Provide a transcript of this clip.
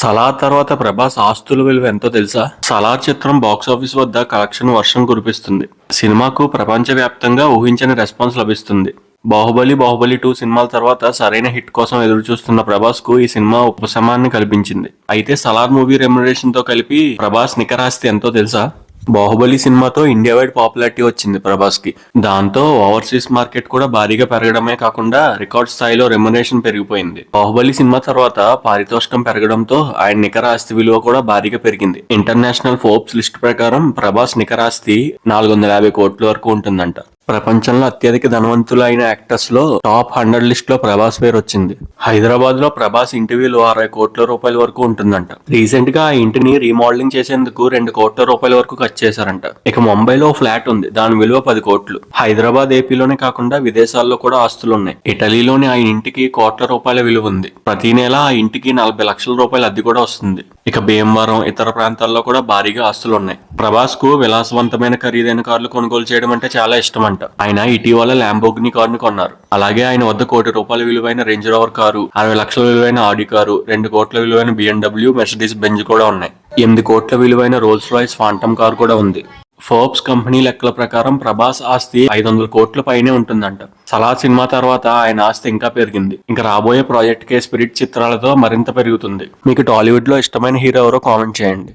సలా తర్వాత ప్రభాస్ ఆస్తుల విలువ ఎంతో తెలుసా? సలా చిత్రం బాక్స్ ఆఫీస్ వద్ద కలెక్షన్ వర్షం కురిపిస్తుంది. సినిమాకు ప్రపంచవ్యాప్తంగా ఊహించని రెస్పాన్స్ లభిస్తుంది. బాహుబలి బాహుబలి టూ సినిమాల తర్వాత సరైన హిట్ కోసం ఎదురు చూస్తున్న ప్రభాస్కు ఈ సినిమా ఉపశమాన్ని కల్పించింది. అయితే సలార్ మూవీ రెమ్యునరేషన్తో కలిపి ప్రభాస్ నికరాస్తి ఎంతో తెలుసా? బాహుబలి సినిమాతో ఇండియా వైడ్ పాపులారిటీ వచ్చింది ప్రభాస్కి దాంతో ఓవర్సీస్ మార్కెట్ కూడా భారీగా పెరగడమే కాకుండా రికార్డ్ స్థాయిలో రెమ్యునేషన్ పెరిగిపోయింది. బాహుబలి సినిమా తర్వాత పారితోషికం పెరగడంతో ఆయన నికర ఆస్తి విలువ కూడా భారీగా పెరిగింది. ఇంటర్నేషనల్ ఫోర్బ్స్ లిస్ట్ ప్రకారం ప్రభాస్ నికర ఆస్తి నాలుగు వందల యాభై కోట్ల వరకు ఉంటుందంట. ప్రపంచంలో అత్యధిక ధనవంతులైన యాక్టర్స్లో టాప్ హండ్రెడ్ లిస్ట్లో ప్రభాస్ పేరు వచ్చింది. హైదరాబాద్లో ప్రభాస్ ఇంటి విలువ అరవై కోట్ల రూపాయల వరకు ఉంటుందంట. రీసెంట్గా ఆ ఇంటిని రీమోడలింగ్ చేసేందుకు రెండు కోట్ల రూపాయల వరకు ఖర్చు చేశారంట. ఇక ముంబైలో ఫ్లాట్ ఉంది. దాని విలువ పది కోట్లు. హైదరాబాద్ ఏపీలోనే కాకుండా విదేశాల్లో కూడా ఆస్తులు ఉన్నాయి ఇటలీలోని ఆ ఇంటికి కోట్ల రూపాయల విలువ ఉంది. ప్రతి నెల ఆ ఇంటికి నలభై లక్షల రూపాయల అద్దె కూడా వస్తుంది. ఇక భీమవరం ఇతర ప్రాంతాల్లో కూడా భారీగా ఆస్తులు ఉన్నాయి ప్రభాస్కు విలాసవంతమైన ఖరీదైన కార్లు కొనుగోలు చేయడం అంటే చాలా ఇష్టం అంట. ఆయన ఇటీవల ల్యాంబోగ్ని కారుని కొన్నారు. అలాగే ఆయన వద్ద కోటి రూపాయల విలువైన రేంజ్ రోవర్ కారు అరవై లక్షల విలువైన ఆడి కారు రెండు కోట్ల విలువైన బిఎండబ్ల్యూ మెర్సిడీస్ బెంజ్ కూడా ఉన్నాయి. ఎనిమిది కోట్ల విలువైన రోల్స్ రాయ్స్ ఫాంటమ్ కారు కూడా ఉంది. ఫోర్బ్స్ కంపెనీ లెక్కల ప్రకారం ప్రభాస్ ఆస్తి ఐదు వందల కోట్ల పైనే ఉంటుందంట. సలా సినిమా తర్వాత ఆయన ఆస్తి ఇంకా పెరిగింది. ఇంకా రాబోయే ప్రాజెక్ట్ కే స్పిరిట్ చిత్రాలతో మరింత పెరుగుతుంది. మీకు టాలీవుడ్లో ఇష్టమైన హీరో ఎవరో కామెంట్ చేయండి.